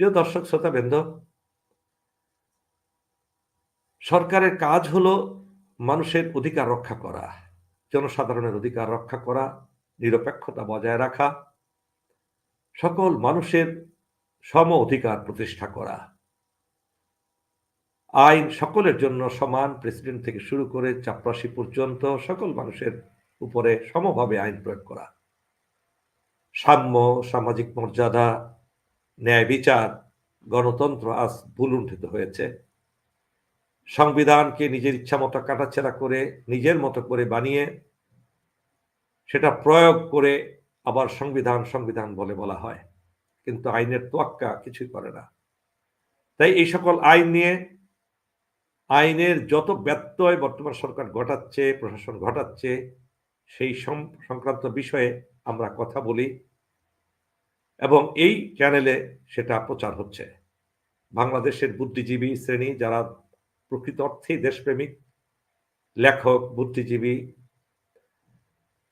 প্রিয় দর্শক, শ্রোতা, বৃন্দ, সরকারের কাজ হলো মানুষের অধিকার রক্ষা করা, জনসাধারণের অধিকার রক্ষা করা, নিরপেক্ষতা বজায় রাখা, সকল মানুষের সম অধিকার প্রতিষ্ঠা করা। আইন সকলের জন্য সমান, প্রেসিডেন্ট থেকে শুরু করে চাপরাশি পর্যন্ত সকল মানুষের উপরে সমভাবে আইন প্রয়োগ করা। সাম্য, সামাজিক মর্যাদা ন্যায় বিচার, গণতন্ত্র আজ ভুলুণ্ঠিত হয়েছে। সংবিধানকে নিজের ইচ্ছা মতো কাটাছেড়া করে, নিজের মতো করে বানিয়ে, সেটা প্রয়োগ করে আবার সংবিধান সংবিধান বলে বলা হয়। কিন্তু আইনের তোয়াক্কা কিছুই করে না। তাই এই সকল আইন নিয়ে, আইনের যত ব্যত্যয় বর্তমান সরকার ঘটাচ্ছে, প্রশাসন ঘটাচ্ছে, সেই সংক্রান্ত বিষয়ে আমরা কথা বলি। এবং এই চ্যানেলে সেটা প্রচার হচ্ছে। বাংলাদেশের বুদ্ধিজীবী শ্রেণি যারা প্রকৃত অর্থেই দেশপ্রেমিক, লেখক, বুদ্ধিজীবী,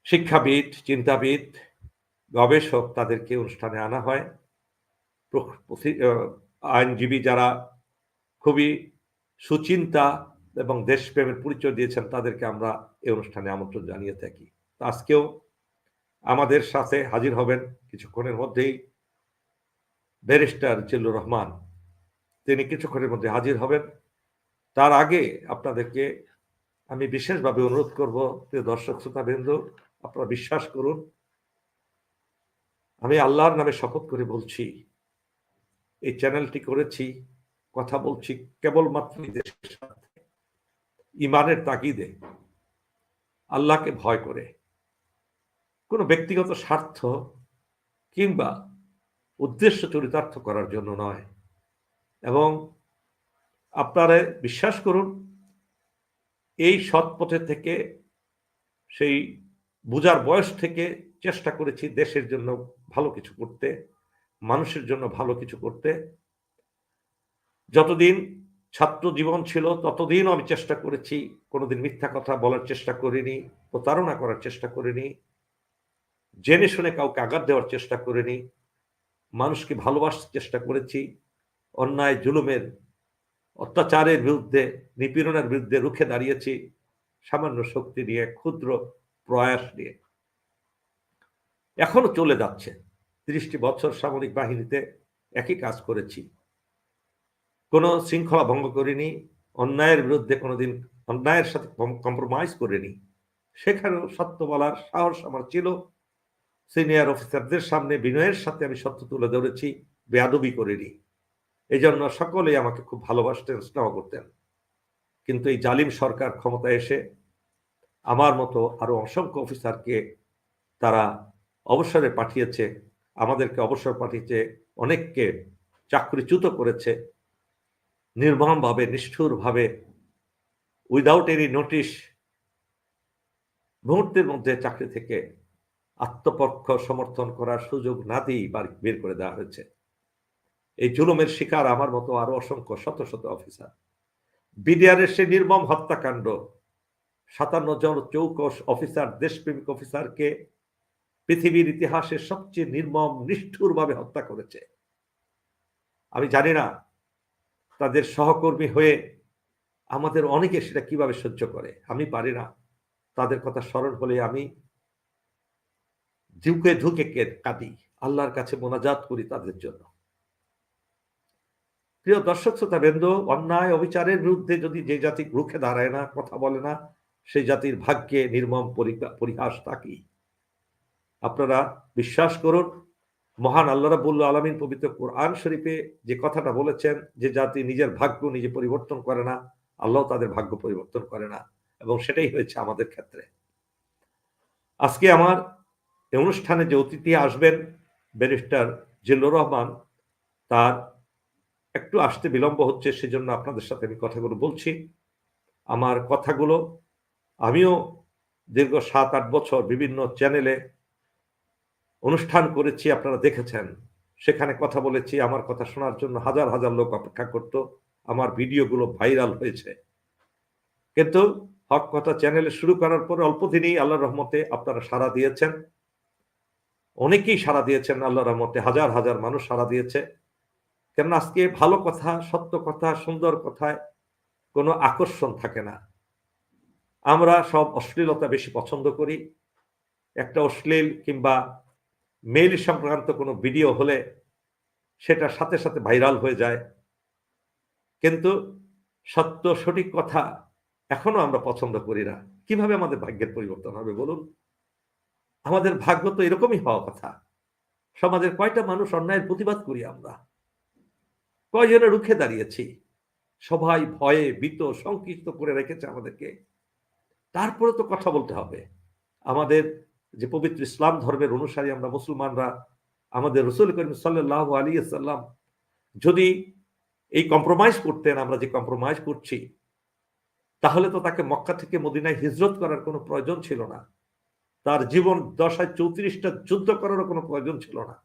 শিক্ষাবিদ, চিন্তাবিদ, গবেষক তাদেরকে অনুষ্ঠানে আনা হয়। আইনজীবী যারা খুবই সুচিন্তা এবং দেশপ্রেমের পরিচয় দিয়েছেন তাদেরকে আমরা এই অনুষ্ঠানে আমন্ত্রণ জানিয়ে থাকি। আজকেও আমাদের সাথে হাজির হবেন কিছুক্ষণের মধ্যেই ব্যারিস্টার জিল্লুর রহমান। তিনি কিছুক্ষণের মধ্যে হাজির হবেন। তার আগে আপনাদেরকে আমি বিশেষভাবে অনুরোধ করব, প্রিয় দর্শক শ্রোতাবৃন্দ, আপনারা বিশ্বাস করুন, আমি আল্লাহর নামে শপথ করে বলছি, এই চ্যানেলটি করেছি, কথা বলছি কেবলমাত্র দেশের সাথে ইমানের তাগিদে, আল্লাহকে ভয় করে। কোনো ব্যক্তিগত স্বার্থ কিংবা উদ্দেশ্য চরিতার্থ করার জন্য নয়। এবং আপনারা বিশ্বাস করুন, এই সৎ পথে থেকে, সেই বুজার বয়স থেকে চেষ্টা করেছি দেশের জন্য ভালো কিছু করতে, মানুষের জন্য ভালো কিছু করতে। যতদিন ছাত্র জীবন ছিল, ততদিন আমি চেষ্টা করেছি, কোনোদিন মিথ্যা কথা বলার চেষ্টা করিনি, প্রতারণা করার চেষ্টা করিনি। জেনে শুনে কাউকে আঘাত দেওয়ার চেষ্টা করিনি মানুষকে ভালোবাসার চেষ্টা করেছি, অন্যায়, জুলুমের, অত্যাচারের বিরুদ্ধে, নিপীড়নের বিরুদ্ধে রুখে দাঁড়িয়েছি, সামান্য শক্তি নিয়ে, ক্ষুদ্র প্রয়াস নিয়ে। এখনও চলে যাচ্ছে। ত্রিশটি বছর সামরিক বাহিনীতে একই কাজ করেছি। কোনো শৃঙ্খলা ভঙ্গ করিনি, অন্যায়ের বিরুদ্ধে কোনোদিন অন্যায়ের সাথে কম্প্রোমাইজ করিনি। সেখানেও সত্য বলার সাহস আমার ছিল। সিনিয়র অফিসারদের সামনে বিনয়ের সাথে আমি সত্য তুলে ধরেছি, বেয়াদবি করিনি। এই জন্য সকলেই আমাকে খুব ভালোবাসতেন, স্নেহ করতেন। কিন্তু এই জালিম সরকার ক্ষমতায় এসে আমার মতো আরও অসংখ্য অফিসারকে তারা অবসরে পাঠিয়েছে, আমাদেরকে অবসর পাঠিয়েছে, অনেককে চাকরিচ্যুত করেছে, নির্মমভাবে, নিষ্ঠুরভাবে উইদাউট এনি নোটিশ মুহূর্তের মধ্যে চাকরি থেকে আত্মপক্ষ সমর্থন করার সুযোগ না দিয়েই বের করে দেওয়া হয়েছে। এই জুলুমের শিকার আমার মতো আরও অসংখ্য, শত শত অফিসার। বিডিআরের সে নির্মম হত্যাকাণ্ড, সাতান্ন জন চৌকস অফিসার, দেশপ্রেমিক অফিসারকে পৃথিবীর ইতিহাসে সবচেয়ে নির্মম, নিষ্ঠুরভাবে হত্যা করেছে। আমি জানি না তাদের সহকর্মী হয়ে আমাদের অনেকে সেটা কীভাবে সহ্য করে, আমি পারি না। তাদের কথা স্মরণ হলে আমি ঝুঁকে ঝুঁকে কাঁদি। আল্লাহর কাছে মোনাজাত করি তাদের জন্য। প্রিয় দর্শক শ্রোতা বৃন্দ অন্যায় অবিচারের বিরুদ্ধে যদি যে জাতি রুখে দাঁড়ায় না, কথা বলে না, সেই জাতির ভাগ্যে নির্মম পরিহাস থাকি। আপনারা বিশ্বাস করুন, মহান আল্লাহ রাবুল আলমিন পবিত্র কোরআন শরীফে যে কথাটা বলেছেন, যে জাতি নিজের ভাগ্য নিজে পরিবর্তন করে না, আল্লাহ তাদের ভাগ্য পরিবর্তন করে না, এবং সেটাই হয়েছে আমাদের ক্ষেত্রে। আজকে আমার অনুষ্ঠানে যে অতিথি আসবেন ব্যারিস্টার জিল্লুর রহমান, তার একটু আসতে বিলম্ব হচ্ছে, সেজন্য আপনাদের সাথে আমি কথাগুলো বলছি। আমার কথাগুলো, আমিও দীর্ঘ সাত আট বছর বিভিন্ন চ্যানেলে অনুষ্ঠান করেছি, আপনারা দেখেছেন। সেখানে কথা বলেছি, আমার কথা শোনার জন্য হাজার হাজার লোক অপেক্ষা করত, আমার ভিডিওগুলো ভাইরাল হয়েছে। কিন্তু হক কথা চ্যানেলে শুরু করার পরে অল্প দিনেই আল্লাহ রহমতে আপনারা সাড়া দিয়েছেন। অনেকেই সাড়া দিয়েছেন আল্লাহ রহমতে, হাজার হাজার মানুষ সাড়া দিয়েছে। কেননা আজকে ভালো কথা, সত্য কথা, সুন্দর কথায় কোনো আকর্ষণ থাকে না। আমরা সব অশ্লীলতা বেশি পছন্দ করি। একটা অশ্লীল কিংবা মেইল সংক্রান্ত কোনো ভিডিও হলে সেটা সাথে সাথে ভাইরাল হয়ে যায়। কিন্তু সত্য, সঠিক কথা এখনও আমরা পছন্দ করি না। কীভাবে আমাদের ভাগ্যের পরিবর্তন হবে বলুন? আমাদের ভাগ্য তো এরকমই হওয়া কথা। সমাজের কয়টা মানুষ অন্যায়ের প্রতিবাদ করি আমরা? কয়জনে রুখে দাঁড়িয়েছি? সবাই ভয়ে বিত সংকিষ্ট করে রেখেছে আমাদেরকে। তারপরে তো কথা বলতে হবে। আমাদের যে পবিত্র ইসলাম ধর্মের অনুসারী আমরা মুসলমানরা, আমাদের রসুল করিম সাল্লাহ আলী সাল্লাম যদি এই কম্প্রোমাইজ করতেন, আমরা যে কম্প্রোমাইজ করছি, তাহলে তো তাকে মক্কা থেকে মদিনায় হিজরত করার কোনো প্রয়োজন ছিল না। তার জীবন দশায় চৌত্রিশটা যুদ্ধ করারও কোনো প্রয়োজন ছিল না।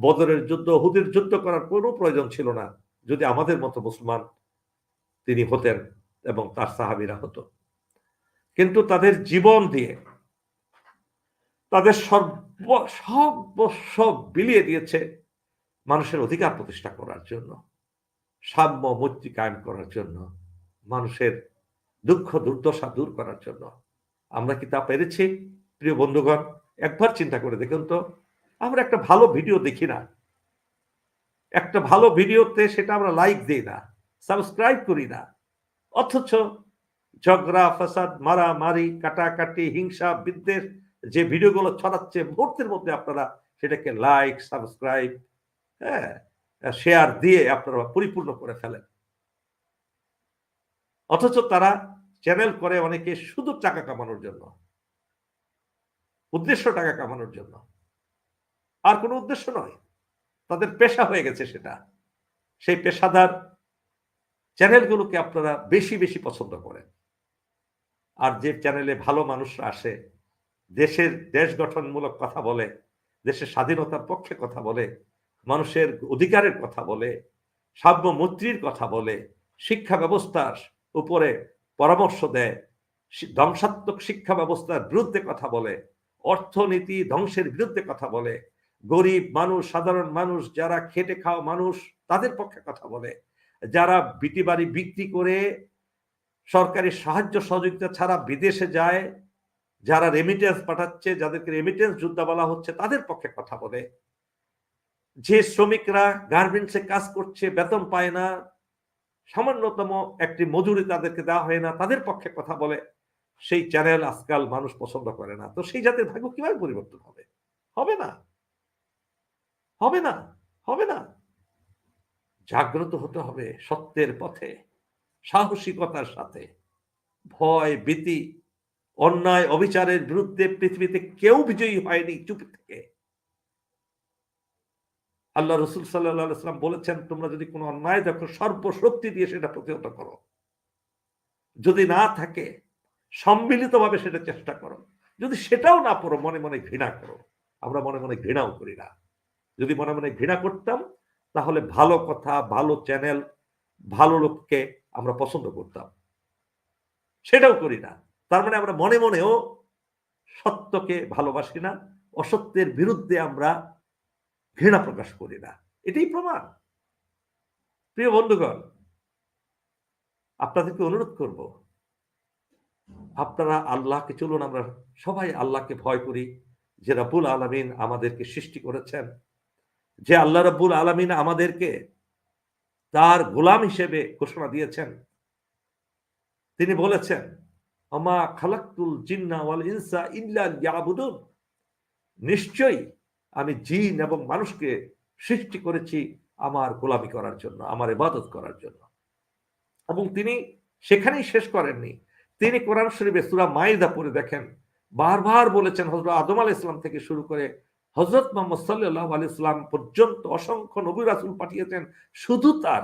বদরের যুদ্ধ, হুদের যুদ্ধ করার কোনো প্রয়োজন ছিল না। যদি আমাদের মতো মুসলমান তিনি হতেন এবং তার সাহাবিরা হতো। কিন্তু তাদের জীবন দিয়ে তাদের সর্ব সর্বস্ব বিলিয়ে দিয়েছে মানুষের অধিকার প্রতিষ্ঠা করার জন্য, সাম্য মৈত্রী কায়েম করার জন্য, মানুষের দুঃখ দুর্দশা দূর করার জন্য। আমরা কি তা পেরেছি? প্রিয় বন্ধুগণ, একবার চিন্তা করে দেখুন তো, আমরা একটা ভালো ভিডিও দেখি না। একটা ভালো ভিডিওতে সেটা আমরা লাইক দিই না সাবস্ক্রাইব করি না। অথচ ঝগড়া, ফাসাদ, মারামারি, কাটাকাটি, হিংসা, বিদ্বেষ যে ভিডিওগুলো ছড়াচ্ছে, মুহূর্তের মধ্যে আপনারা সেটাকে লাইক সাবস্ক্রাইব হ্যাঁ শেয়ার দিয়ে আপনারা পরিপূর্ণ করে ফেলেন। অথচ তারা চ্যানেল করে অনেকে শুধু টাকা কামানোর জন্য। উদ্দেশ্য টাকা কামানোর জন্য। আর কোনো উদ্দেশ্য নয়। তাদের পেশা হয়ে গেছে সেটা। সেই পেশাদার চ্যানেলগুলোকে আপনারা বেশি বেশি পছন্দ করেন। আর যে চ্যানেলে ভালো মানুষরা আসে, দেশের দেশ গঠনমূলক কথা বলে, দেশের স্বাধীনতার পক্ষে কথা বলে, মানুষের অধিকারের কথা বলে, সার্বমৈত্রীর কথা বলে, শিক্ষা ব্যবস্থার উপরে পরামর্শ দেয় ধ্বংসাত্মক শিক্ষা ব্যবস্থার বিরুদ্ধে কথা বলে অর্থনীতি ধ্বংসের বিরুদ্ধে কথা বলে। গরিব মানুষ, সাধারণ মানুষ, যারা খেটে খাওয়া মানুষ, তাদের পক্ষে কথা বলে। যারা বিটি বাড়ি বিক্রি করে সরকারি সাহায্য সহযোগিতা ছাড়া বিদেশে যায়, যারা রেমিটেন্স পাঠাচ্ছে, যাদেরকে রেমিটেন্স যোদ্ধা বলা হচ্ছে, তাদের পক্ষে কথা বলে। যে শ্রমিকরা গার্মেন্টসে কাজ করছে, বেতন পায় না, সামান্যতম একটি মজুরি তাদেরকে দেওয়া হয় না, তাদের পক্ষে কথা বলে। সেই চ্যানেল আজকাল মানুষ পছন্দ করে না। তো সেই জাতের ভাগ্য কীভাবে পরিবর্তন হবে? হবে না। হবে না। হবে না। জাগ্রত হতে হবে সত্যের পথে, সাহসিকতার সাথে। ভয়, ভীতি, অন্যায়, অবিচারের বিরুদ্ধে পৃথিবীতে কেউ বিজয়ী হয়নি চুপ থেকে। আল্লাহ রসুল সাল্লাম বলেছেন, তোমরা যদি কোনো অন্যায় দেখো, সর্বশক্তি দিয়ে সেটা প্রতিহত করো। যদি না থাকে সম্মিলিতভাবে সেটা চেষ্টা করো। যদি সেটাও না পড়ো, মনে মনে ঘৃণা করো। আমরা মনে মনে ঘৃণাও করি না। যদি মনে মনে ঘৃণা করতাম, তাহলে ভালো কথা, ভালো চ্যানেল, ভালো লোককে আমরা পছন্দ করতাম। সেটাও করি না। তার মানে আমরা মনে মনেও সত্যকে ভালোবাসি না, অসত্যের বিরুদ্ধে আমরা ঘৃণা প্রকাশ করি না। এটাই প্রমাণ। প্রিয় বন্ধুগণ, আপনাদেরকে অনুরোধ করব আপনারা আল্লাহকে, চলুন আমরা সবাই আল্লাহকে ভয় করি যে রাবুল আলমিন আমাদেরকে সৃষ্টি করেছেন। যে আল্লাহ রাবুল আলমিন আমাদেরকে তার গোলাম হিসেবে ঘোষণা দিয়েছেন। তিনি বলেছেন আমা খালাক্তুল জিন্না ওয়াল ইনসা ইল্লা ইয়াবুদুন নিশ্চয়ই আমি জিন এবং মানুষকে সৃষ্টি করেছি আমার গোলামি করার জন্য, আমার ইবাদত করার জন্য। এবং তিনি সেখানেই শেষ করেননি। তিনি কোরআন শরীফে সুরা মাইদা পড়ে দেখেন। বারবার বলেছেন হজরত আদম আল ইসলাম থেকে শুরু করে হজরত মোহাম্মদ সাল্লাহ আলি ইসলাম পর্যন্ত অসংখ্য নবী রাসুল পাঠিয়েছেন শুধু তার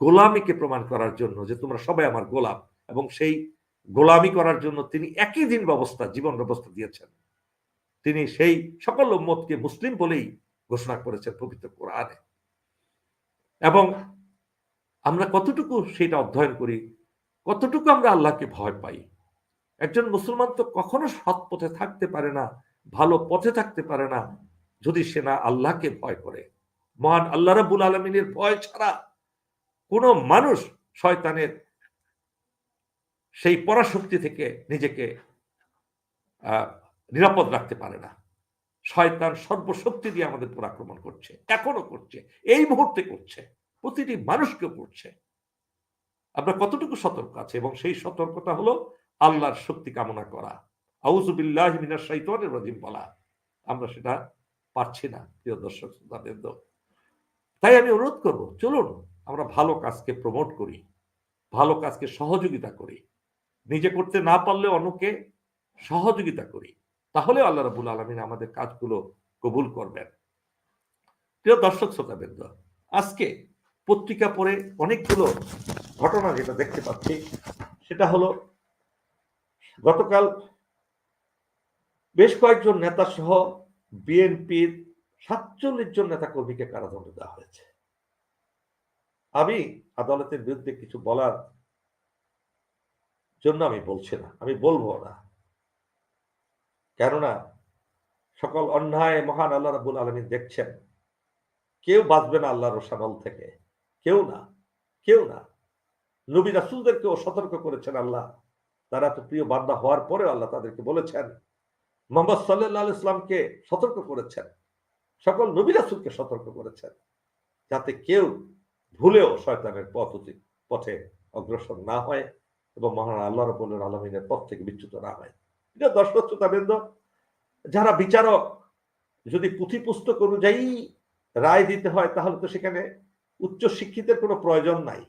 গোলামিকে প্রমাণ করার জন্য যে তোমরা সবাই আমার গোলাম এবং সেই গোলামি করার জন্য তিনি একই দিন ব্যবস্থা, জীবন ব্যবস্থা দিয়েছেন। তিনি সেই সকল মতকে মুসলিম বলেই ঘোষণা করেছেন পবিত্র কোরআনে। এবং আমরা কতটুকু সেটা অধ্যয়ন করি কতটুকু আমরা আল্লাহকে ভয় পাই? একজন মুসলমান তো কখনো সৎ পথে থাকতে পারে না, ভালো পথে থাকতে পারে না, যদি সে না আল্লাহকে ভয় করে। মহান আল্লাহ রাবুল আলমিনের ভয় ছাড়া কোন মানুষ শয়তানের সেই পরাশক্তি থেকে নিজেকে নিরাপদ রাখতে পারে না। শয়তান সর্বশক্তি দিয়ে আমাদের উপর আক্রমণ করছে, এখনও করছে, এই মুহূর্তে করছে, প্রতিটি মানুষকে করছে। আমরা কতটুকু সতর্ক আছে? এবং সেই সতর্কতা হলো আল্লাহর শক্তি কামনা করা। আউজুবিল্লাহ মিনার শাইতানির রাজিম বলা। আমরা সেটা পারছি না, প্রিয় দর্শক তাই আমি অনুরোধ করব, চলুন আমরা ভালো কাজকে প্রমোট করি, ভালো কাজকে সহযোগিতা করি। নিজে করতে না পারলে অন্যকে সহযোগিতা করি। তাহলে আল্লাহ রাবুল আলমিন আমাদের কাজগুলো কবুল করবেন। প্রিয় দর্শক শ্রোতাবৃন্দ, আজকে পত্রিকা পড়ে অনেকগুলো ঘটনা যেটা দেখতে পাচ্ছি, সেটা হলো গতকাল বেশ কয়েকজন নেতা সহ বিএনপির সাতচল্লিশ জন নেতা কর্মীকে কারাদণ্ড দেওয়া হয়েছে। আমি আদালতের বিরুদ্ধে কিছু বলার জন্য আমি বলছি না, আমি বলব না। কেননা সকল অন্যায় মহান আল্লাহ রাবুল আলমী দেখছেন। কেউ বাঁচবে না আল্লাহর রোশানল থেকে, কেউ না কেউ না। নবী রাসুলদেরকেও সতর্ক করেছেন আল্লাহ। তারা তো প্রিয় বান্দা হওয়ার পরে আল্লাহ তাদেরকে বলেছেন। মোহাম্মদ সাল্লাহ ইসলামকে সতর্ক করেছেন। সকল নবী রাসুলকে সতর্ক করেছেন। যাতে কেউ ভুলেও শয়তানের পথ পথে অগ্রসর না হয় এবং মহান আল্লাহ রবুল্লাহ আলমিনের পথ থেকে বিচ্যুত না হয়। এটা দর্শক, শ্রোতাবৃন্দ, যারা বিচারক, যদি পুঁথি পুস্তক অনুযায়ী রায় দিতে হয়, তাহলে তো সেখানে উচ্চ শিক্ষিতের কোনো প্রয়োজন নাই।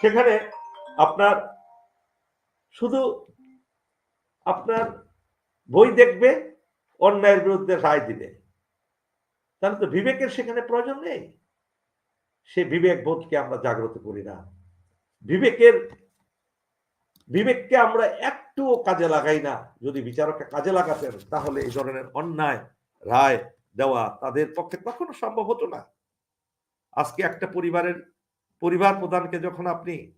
সেখানে আপনার শুধু আপনার বই দেখবে, অন্যায়ের বিরুদ্ধে রায় দিবে। তাহলে তো বিবেকের সেখানে প্রয়োজন নেই। সে বিবেক বোধকে আমরা জাগ্রত করি না। বিবেকের, বিবেককে আমরা একটুও কাজে লাগাই না। যদি বিচারককে কাজে লাগাতেন, তাহলে এই ধরনের অন্যায়, রায় দেওয়া তাদের পক্ষে কখনো সম্ভব হতো না। আজকে একটা পরিবারের পরিবার প্রধানকে যখন আপনি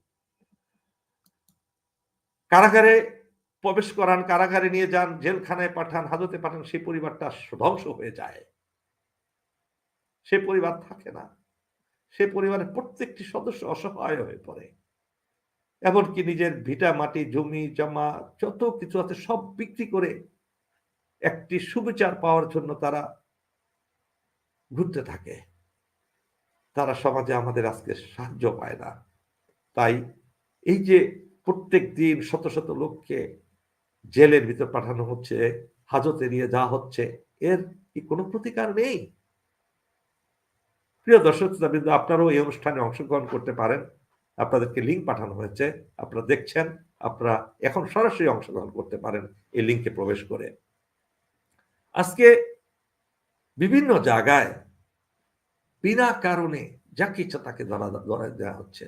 কারাগারে প্রবেশ করান, কারাগারে নিয়ে যান, জেলখানায় পাঠান, হাজতে পাঠান, সেই পরিবারটা ধ্বংস হয়ে যায়। সে পরিবার থাকে না। সে পরিবারের প্রত্যেকটি সদস্য অসহায় হয়ে পড়ে। এমনকি নিজের ভিটা, মাটি, জমি, জমা, যত কিছু আছে সব বিক্রি করে একটি সুবিচার পাওয়ার জন্য তারা ঘুরতে থাকে। তারা সমাজে আমাদের আজকে সাহায্য পায় না। তাই এই যে প্রত্যেক দিন শত শত লোককে জেলের ভিতর পাঠানো হচ্ছে, হাজতে নিয়ে যা হচ্ছে, এর কি কোনো প্রতিকার নেই? প্রিয় দর্শক, শ্রোতাবৃন্দ, আপনারাও এই অনুষ্ঠানে অংশগ্রহণ করতে পারেন। আপনাদেরকে লিঙ্ক পাঠানো হয়েছে, আপনারা দেখছেন, আপনারা এখন সরাসরি অংশগ্রহণ করতে পারেন এই লিঙ্কে প্রবেশ করে। আজকে বিভিন্ন জায়গায় বিনা কারণে যাকে ইচ্ছা তাকে ধরা ধরা দেওয়া হচ্ছে।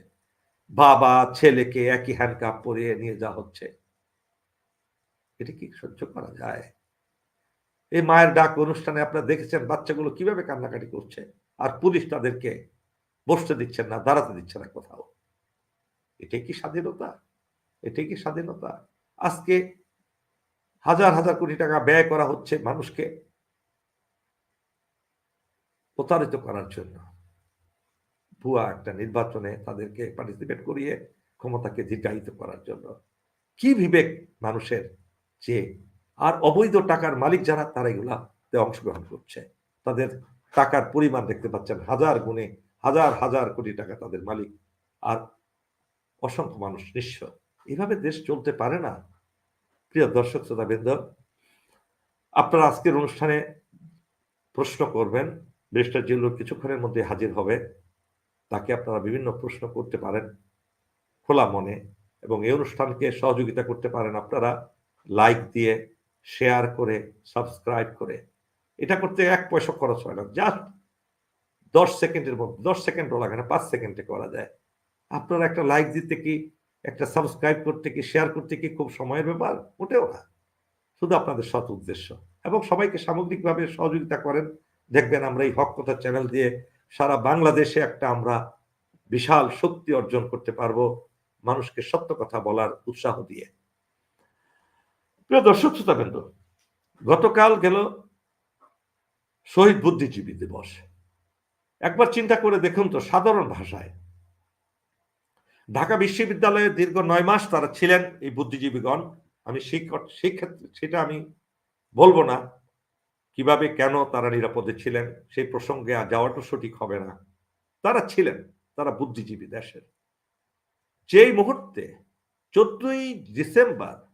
বাবা, ছেলেকে একই হ্যান্ডকাপ পরিয়ে নিয়ে যাওয়া হচ্ছে। এটা কি সহ্য করা যায়? এই মায়ের ডাক অনুষ্ঠানে আপনারা দেখেছেন বাচ্চাগুলো কীভাবে কান্নাকাটি করছে? আর পুলিশ তাদেরকে বসতে দিচ্ছেন না, দাঁড়াতে দিচ্ছে না কোথাও। এটাই কি স্বাধীনতা? এটাই কি স্বাধীনতা? আজকে হাজার হাজার কোটি টাকা ব্যয় করা হচ্ছে মানুষকে। প্রতারিত করার জন্য ভুয়া একটা নির্বাচনে তাদেরকে পার্টিসিপেট করিয়ে ক্ষমতাকে দীর্ঘায়িত করার জন্য। কি বিবেক মানুষের যে আর অবৈধ টাকার মালিক যারা, তারা এগুলাতে অংশগ্রহণ করছে। তাদের টাকার পরিমাণ দেখতে পাচ্ছেন, হাজার গুণে হাজার হাজার কোটি টাকা তাদের মালিক আর অসংখ্য মানুষ নিঃস্ব। এইভাবে দেশ চলতে পারে না। প্রিয় দর্শক শ্রোতাবৃন্দ, আপনারা আজকের অনুষ্ঠানে প্রশ্ন করবেন ব্যারিস্টার জিল্লুর কিছুক্ষণের মধ্যে হাজির হবে। তাকে আপনারা বিভিন্ন প্রশ্ন করতে পারেন খোলা মনে এবং এই অনুষ্ঠানকে সহযোগিতা করতে পারেন আপনারা। লাইক দিয়ে, শেয়ার করে, সাবস্ক্রাইব করে। এটা করতে এক পয়সা খরচ হয় না। জাস্ট দশ সেকেন্ডের মধ্যে, দশ সেকেন্ডও লাগে না, পাঁচ সেকেন্ডে করা যায়। আপনারা একটা লাইক দিতে কি, একটা সাবস্ক্রাইব করতে কি, শেয়ার করতে কি খুব সময়ের ব্যাপার? মোটেও না। শুধু আপনাদের সৎ উদ্দেশ্য। এবং সবাইকে সামগ্রিকভাবে সহযোগিতা করেন। দেখবেন আমরা এই হক কথা চ্যানেল দিয়ে সারা বাংলাদেশে একটা আমরা বিশাল শক্তি অর্জন করতে পারব মানুষকে সত্য কথা বলার উৎসাহ দিয়ে। প্রিয় দর্শক, শ্রোতাবৃন্দ, গতকাল গেল শহীদ বুদ্ধিজীবী দিবস। একবার চিন্তা করে দেখুন তো, সাধারণ ভাষায়। ঢাকা বিশ্ববিদ্যালয়ে দীর্ঘ নয় মাস তারা ছিলেন এই বুদ্ধিজীবীগণ। আমি শিক্ষক শিক্ষার্থী সেটা আমি বলব না। কীভাবে কেন তারা নিরাপদে ছিলেন? সেই প্রসঙ্গে যাওয়াটা সঠিক হবে না। তারা ছিলেন, তারা বুদ্ধিজীবী দেশের। যেই মুহূর্তে চোদ্দই ডিসেম্বর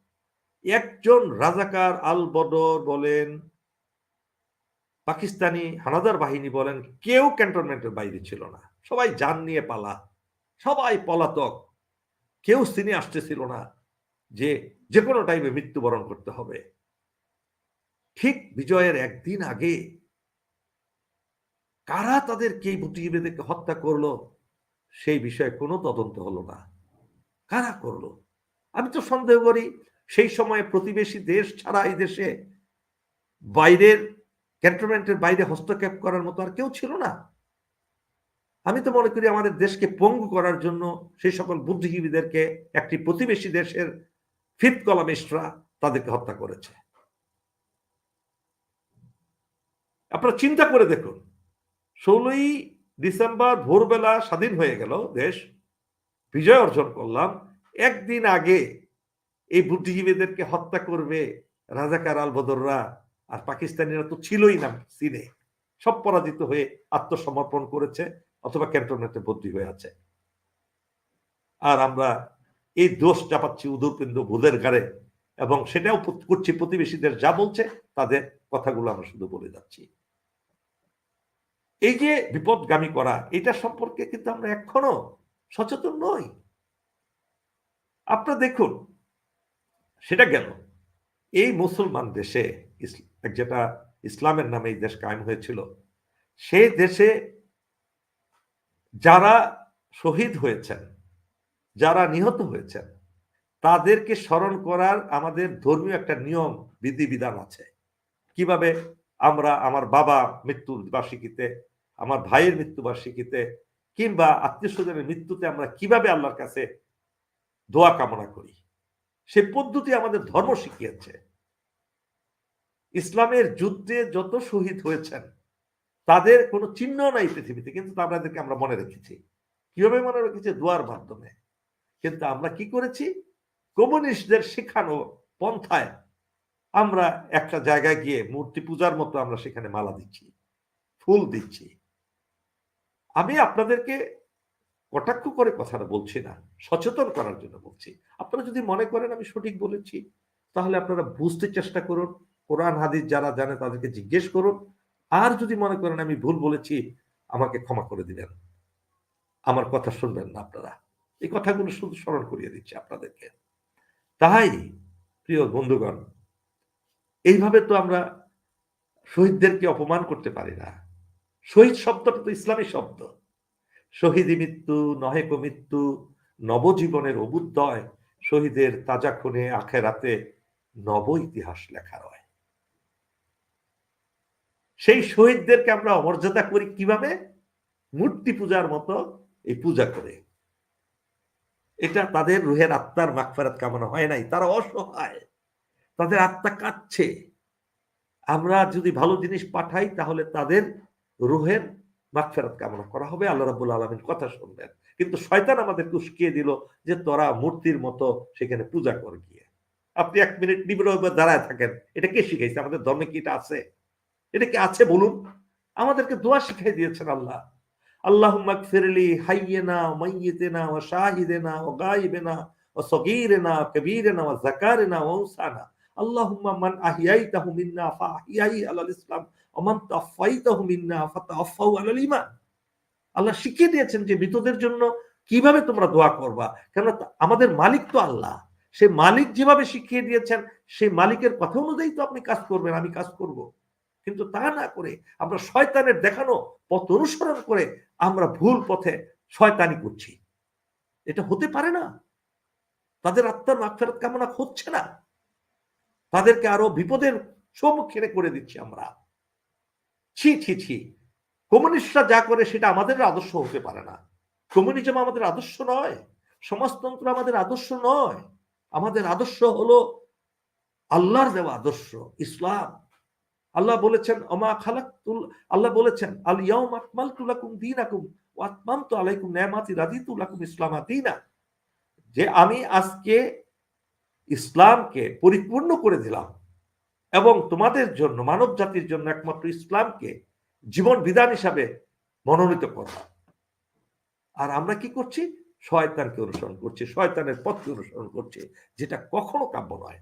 একজন রাজাকার আল বদর বলেন, পাকিস্তানি হানাদার বাহিনী বলেন, কেউ ক্যান্টনমেন্টের বাইরে ছিল না। সবাই যান নিয়ে পালা। সবাই পলাতক। কেউ সিনে আসতেছিল না যে যে কোনো টাইমে মৃত্যুবরণ করতে হবে। ঠিক বিজয়ের একদিন আগে কারা তাদেরকে এই বুদ্ধিজীবীদেরকে হত্যা করল, সেই বিষয়ে কোনো তদন্ত হলো না। কারা করল? আমি তো সন্দেহ করি, সেই সময় প্রতিবেশী দেশ ছাড়া এই দেশে বাইরের ক্যান্টনমেন্টের বাইরে হস্তক্ষেপ করার মতো আর কেউ ছিল না। আমি তো মনে করি আমাদের দেশকে পঙ্গু করার জন্য সেই সকল বুদ্ধিজীবীদেরকে একটি প্রতিবেশী দেশের ফিফথ কলামিস্টরা তাদেরকে হত্যা করেছে। আপনারা চিন্তা করে দেখুন। ষোলোই ডিসেম্বর ভোরবেলা স্বাধীন হয়ে গেল দেশ। বিজয় অর্জন করলাম। একদিন আগে এই বুদ্ধিজীবীদেরকে হত্যা করবে রাজাকার আল বদররা আর পাকিস্তানিরা তো ছিলই না সিনে সব পরাজিত হয়ে আত্মসমর্পণ করেছে অথবা ক্যান্টনমেন্টে বদলি হয়ে আছে। আর আমরা এই দোষ চাপাচ্ছি উদুরপিন্দ ভুদের গাড়ে এবং সেটাও করছি প্রতিবেশীদের যা বলছে তাদের কথাগুলো আমরা শুধু বলে যাচ্ছি। এই যে বিপদগামী করা, এটা সম্পর্কে কিন্তু আমরা এখনও সচেতন নই। আপনারা দেখুন, সেটা গেল। এই মুসলমান দেশে যেটা ইসলামের নামে এই দেশ কায়েম হয়েছিল, সেই দেশে যারা শহীদ হয়েছেন, যারা নিহত হয়েছেন, তাদেরকে স্মরণ করার আমাদের ধর্মীয় একটা নিয়ম, বিধিবিধান আছে। কীভাবে? আমরা আমার বাবা মৃত্যুর বার্ষিকীতে আমার ভাইয়ের মৃত্যুবার্ষিকীতে কিংবা আত্মীয় স্বজনের মৃত্যুতে আমরা কীভাবে আল্লাহর কাছে দোয়া কামনা করি? সে পদ্ধতি আমাদের ধর্ম শিখিয়েছে। ইসলামের যুদ্ধে যত শহীদ হয়েছেন, তাদের কোনো চিহ্ন নাই পৃথিবীতে, কিন্তু তাদেরকে আমরা মনে রেখেছি। কীভাবে মনে রেখেছি? দোয়ার মাধ্যমে। কিন্তু আমরা কি করেছি? কমিউনিস্টদের শেখানো পন্থায় আমরা একটা জায়গায় গিয়ে মূর্তি পূজার মতো আমরা সেখানে মালা দিচ্ছি, ফুল দিচ্ছি। আমি আপনাদেরকে কটাক্ষ করে কথাটা বলছি না, সচেতন করার জন্য বলছি। আপনারা যদি মনে করেন আমি সঠিক বলেছি, তাহলে আপনারা বুঝতে চেষ্টা করুন, কোরআন, হাদিস যারা জানে তাদেরকে জিজ্ঞেস করুন। আর যদি মনে করেন আমি ভুল বলেছি, আমাকে ক্ষমা করে দিবেন। আমার কথা শুনবেন না আপনারা। এই কথাগুলো শুধু স্মরণ করিয়ে দিচ্ছি আপনাদেরকে। তাই, প্রিয় বন্ধুগণ এইভাবে তো আমরা শহীদদেরকে অপমান করতে পারি না। শহীদ শব্দটা তো ইসলামী শব্দ। শহীদি মৃত্যু, নহেক মৃত্যু, নবজীবনের অবুদ্ধয় শহীদের তাজা খুনে আখেরাতে নব ইতিহাস লেখা রয়। সেই শহীদদেরকে আমরা অমর্যাদা করি কীভাবে? মূর্তি পূজার মতো এই পূজা করে। এটা তাদের রুহের আত্মার মাকফারাত কামনা হয় নাই, তারা অসহায়। তাদের আত্মা কাঁদছে। আমরা যদি ভালো জিনিস পাঠাই, তাহলে তাদের রুহের মাগফেরাত কামনা করা হবে। আল্লাহ রাবুল আলমীর কথা শুনবেন। কিন্তু শয়তান আমাদেরকে উস্কিয়ে দিল যে, তোরা মূর্তির মতো সেখানে পূজা কর গিয়ে। আপনি এক মিনিট নিবিড় দাঁড়ায় থাকেন। এটা কে শিখাইছে? আমাদের ধর্মে কি এটা আছে? এটা কি আছে বলুন? আমাদেরকে দোয়া শিখাই দিয়েছেন আল্লাহ। আল্লাহ মাগফিরলি হাইয়েনা, মাইয়েতেনা ও শাহিদেনা ও গাইবেনা ও সগীরেনা কবীরেনা ও জাকারেনা ও উসানা। আল্লাহ শিখিয়ে দিয়েছেন যে মৃতদের জন্য কীভাবে তোমরা দোয়া করবা। আমাদের মালিক তো আল্লাহ। সে মালিক যেভাবে শিখিয়ে দিয়েছেন সেই মালিকের কথা অনুযায়ী তো আপনি কাজ করবেন, আমি কাজ করব। কিন্তু তা না করে আমরা শয়তানের দেখানো পথ অনুসরণ করে আমরা ভুল পথে শয়তানি করছি। এটা হতে পারে না। তাদের আত্মার মাগফেরত কামনা হচ্ছে না। তাদেরকে আরও বিপদের সম্মুখীনে করে দিচ্ছি আমরা। ছি ছি ছি। কমিউনিস্টরা যা করে সেটা আমাদের আদর্শ হতে পারে না। কমিউনিজম আমাদের আদর্শ নয়, সমাজতন্ত্র আমাদের আদর্শ নয়। আমাদের আদর্শ হলো আল্লাহর দেওয়া আদর্শ, ইসলাম। আল্লাহ বলেছেন অমা খালাকুল আল্লাহ বলেছেন আল ইয়াউম আকমালতু লাকুম দীনাকুম ওয়া আতমামতু আলাইকুম নি'মাতি রাদিতু লাকুম ইসলামা যে আমি আজকে ইসলামকে পরিপূর্ণ করে দিলাম এবং তোমাদের জন্য, মানব জাতির জন্য একমাত্র ইসলামকে জীবন বিধান হিসাবে মনোনীত করলাম আর আমরা কি করছি? শয়তানকে অনুসরণ করছি, শয়তানের পথকে অনুসরণ করছি, যেটা কখনো কাম্য নয়।